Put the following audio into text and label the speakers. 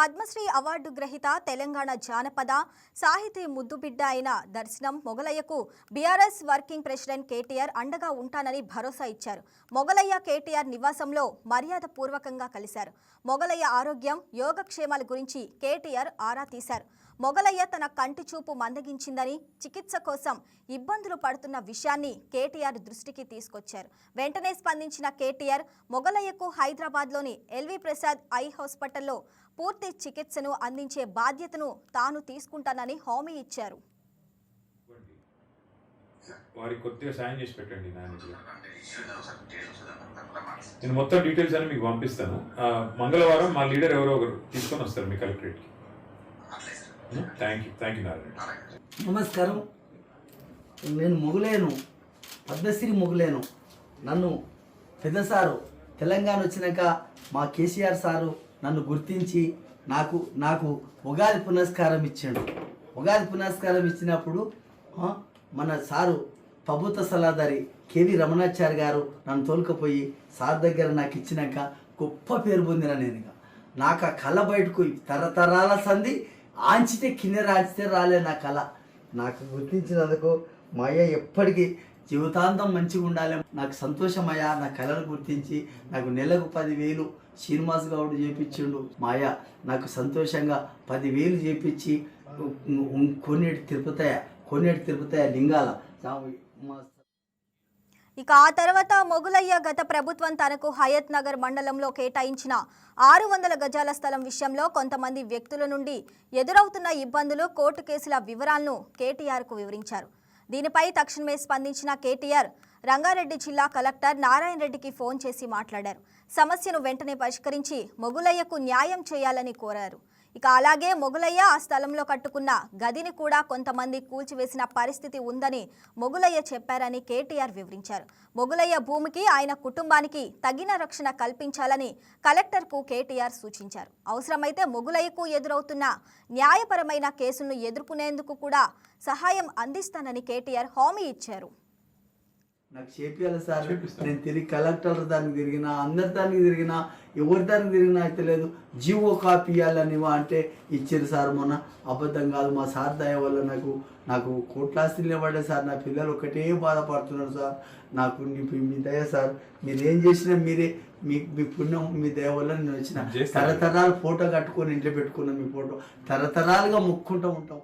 Speaker 1: Padmashri award గ్రహీత తెలంగాణ జానపద సాహితీ ముద్దుబిడ్డ అయిన దర్శనం మొగలయ్యకు బీఆర్ఎస్ వర్కింగ్ ప్రెసిడెంట్ కేటీఆర్ అండగా ఉంటానని భరోసా ఇచ్చారు. మొగలయ్య కేటీఆర్ నివాసంలో మర్యాద పూర్వకంగా కలిశారు. మొగలయ్య ఆరోగ్యం యోగక్షేమాల గురించి కేటీఆర్ ఆరా తీశారు. మొగలయ్య తన కంటి చూపు మందగించిందని చికిత్స కోసం ఇబ్బందులు పడుతున్న విషయాన్ని కేటీఆర్ దృష్టికి తీసుకొచ్చారు. వెంటనే స్పందించిన కేటీఆర్ మొగలయ్యకు హైదరాబాద్లోని ఎల్వి ప్రసాద్ ఐ హాస్పిటల్లో పూర్తి చికిత్సను అందించే బాధ్యతను తాను తీసుకుంటానని హామీ ఇచ్చారు.
Speaker 2: వారికి కొద్దిగా సాయం చేసి పెట్టండి నాన్నకి. నేను మొత్తం డీటెయిల్స్ అని మీకు పంపిస్తాను. ఆ, మంగళవారం మా లీడర్ ఎవరో ఒకరు తీసుకొని వస్తారు మీ కలెక్టరేట్కి. Thank you thank you Narayana.
Speaker 3: నమస్కారం. నేను మొగులేను. పద్మశ్రీ మొగులేను. నన్ను పెద్ద సారు తెలంగాణ వచ్చినాక మా కేసీఆర్ సారు నన్ను గుర్తించి నాకు నాకు ఉగాది పునస్కారం ఇచ్చాడు. ఉగాది పునస్కారం ఇచ్చినప్పుడు మన సారు ప్రభుత్వ సలహాదారి కేవి రమణాచారి గారు నన్ను తోలుకపోయి సార్ దగ్గర నాకు ఇచ్చినాక గొప్ప పేరు పొందిన నేను నాకు ఆ కళ బయటకు తరతరాల సంధి ఆంచితే కింద రాంచితే రాలే నా కళ. నాకు గుర్తించినందుకు మా అయ్య ఎప్పటికీ జీవితాంతం మంచిగా ఉండాలి. నాకు సంతోషమయ్యా నా కళలు గుర్తించి నాకు నెలకు పదివేలు శ్రీనివాస్ గౌడ్ చేపించిండు. మాయా నాకు సంతోషంగా పదివేలు చేపించి కొన్నేటి తిరుపతయ్య కొన్నేటి తిరుపతయ్య లింగాల.
Speaker 1: ఇక ఆ తర్వాత మొగులయ్య గత ప్రభుత్వం తనకు హయత్ నగర్ మండలంలో కేటాయించిన ఆరు వందల గజాల స్థలం విషయంలో కొంతమంది వ్యక్తుల నుండి ఎదురవుతున్న ఇబ్బందులు కోర్టు కేసుల వివరాలను కేటీఆర్కు వివరించారు. దీనిపై తక్షణమే స్పందించిన కేటీఆర్ రంగారెడ్డి జిల్లా కలెక్టర్ నారాయణ రెడ్డికి ఫోన్ చేసి మాట్లాడారు. సమస్యను వెంటనే పరిష్కరించి మొగులయ్యకు న్యాయం చేయాలని కోరారు. ఇక అలాగే మొగులయ్య ఆ స్థలంలో కట్టుకున్న గదిని కూడా కొంతమంది కూల్చివేసిన పరిస్థితి ఉందని మొగులయ్య చెప్పారని కేటీఆర్ వివరించారు. మొగులయ్య భూమికి ఆయన కుటుంబానికి తగిన రక్షణ కల్పించాలని కలెక్టర్కు కేటీఆర్ సూచించారు. అవసరమైతే మొగులయ్యకు ఎదురవుతున్న న్యాయపరమైన కేసులను ఎదుర్కొనేందుకు కూడా సహాయం అందిస్తానని కేటీఆర్ హామీ ఇచ్చారు.
Speaker 3: నాకు చేపియాలి సార్. నేను తిరిగి కలెక్టర్ దానికి తిరిగినా అందరి దానికి తిరిగినా ఎవరి దానికి తిరిగినా అయితే లేదు. జీవో కాపీ ఇవ్వాలని అంటే ఇచ్చారు సార్ మొన్న. అబద్ధం కాదు మా సార్ దయ వల్ల నాకు నాకు కోట్లాస్తి నిలబడే సార్. నా పిల్లలు ఒకటే బాధపడుతున్నారు సార్. నాకు మీ- మీ దయ సార్. మీరు ఏం చేసినా మీరే మీ మీ పుణ్యం మీ దయ వల్ల నేను వచ్చిన. తరతరాలు ఫోటో కట్టుకొని ఇంట్లో పెట్టుకున్నాం మీ ఫోటో. తరతరాలుగా ముక్కుంటూ ఉంటాం.